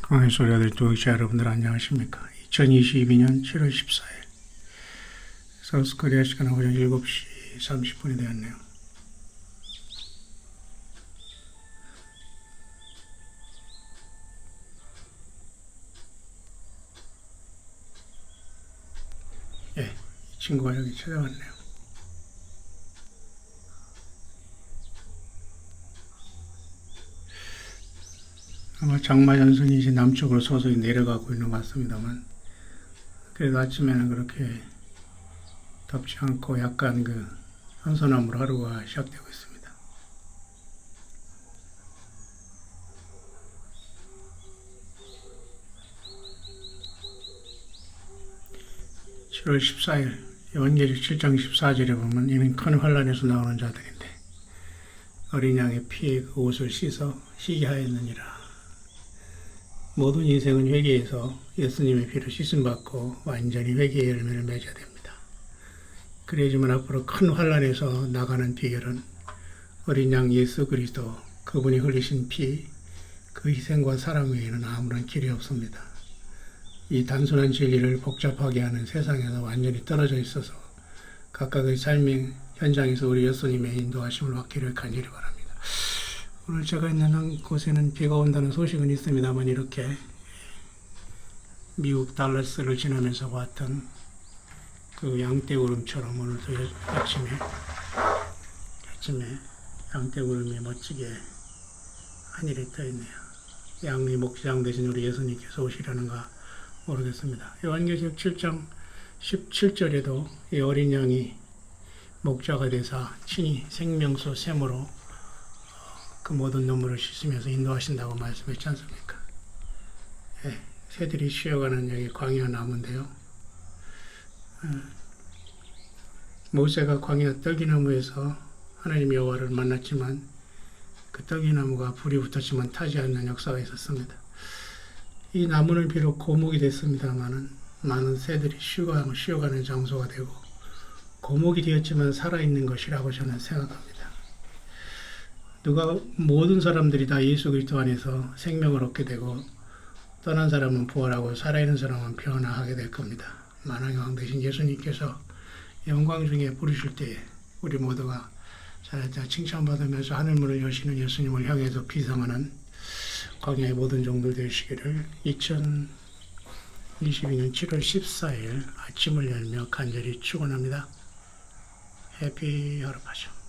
강의 소리 아들 도역자 여러분들 안녕하십니까? 2022년 7월 14일 서울스코리아 시간 오전 7시 30분이 되었네요. 예, 이 친구가 여기 찾아왔네요. 아마 장마 전선이 이제 남쪽으로 서서히 내려가고 있는 것 같습니다만 그래도 아침에는 그렇게 덥지 않고 약간 그 선선함으로 하루가 시작되고 있습니다. (7월 14일) 연계적 7장 14절에 보면 이는 큰 환란에서 나오는 자들인데 어린 양의 피에 그 옷을 씻어 시기하였느니라. 모든 인생은 회개에서 예수님의 피로 씻음받고 완전히 회개의 열매를 맺어야 됩니다. 그래야지만 앞으로 큰 환란에서 나가는 비결은 어린 양 예수 그리스도 그분이 흘리신 피, 그 희생과 사랑 외에는 아무런 길이 없습니다. 이 단순한 진리를 복잡하게 하는 세상에서 완전히 떨어져 있어서 각각의 삶의 현장에서 우리 예수님의 인도하심을 받기를 간절히 바랍니다. 오늘 제가 있는 한 곳에는 비가 온다는 소식은 있습니다만 이렇게 미국 달라스를 지나면서 왔던 그 양떼구름처럼 오늘도 아침에 아침에 양떼구름이 멋지게 하늘에 떠 있네요. 양의 목장 대신 우리 예수님께서 오시려는가 모르겠습니다. 요한계시록 7장 17절에도 이 어린 양이 목자가 되사 친히 생명수 샘으로 그 모든 눈물을 씻으면서 인도하신다고 말씀했지 않습니까? 예, 새들이 쉬어가는 여기 광야 나무인데요. 음, 모세가 광야 떡이나무에서 하나님 여호와를 만났지만 그 떡이나무가 불이 붙었지만 타지 않는 역사가 있었습니다. 이 나무는 비록 고목이 됐습니다만은 많은 새들이 쉬어가는 장소가 되고 고목이 되었지만 살아있는 것이라고 저는 생각합니다. 누가 모든 사람들이 다 예수 그리스도 안에서 생명을 얻게 되고 떠난 사람은 부활하고 살아있는 사람은 변화하게 될 겁니다. 만왕의 왕 대신 예수님께서 영광 중에 부르실 때에 우리 모두가 잘했다 칭찬받으면서 하늘문을 여시는 예수님을 향해서 비상하는 광야의 모든 종들 되시기를 2022년 7월 14일 아침을 열며 간절히 축원합니다. 해피 여러파죠.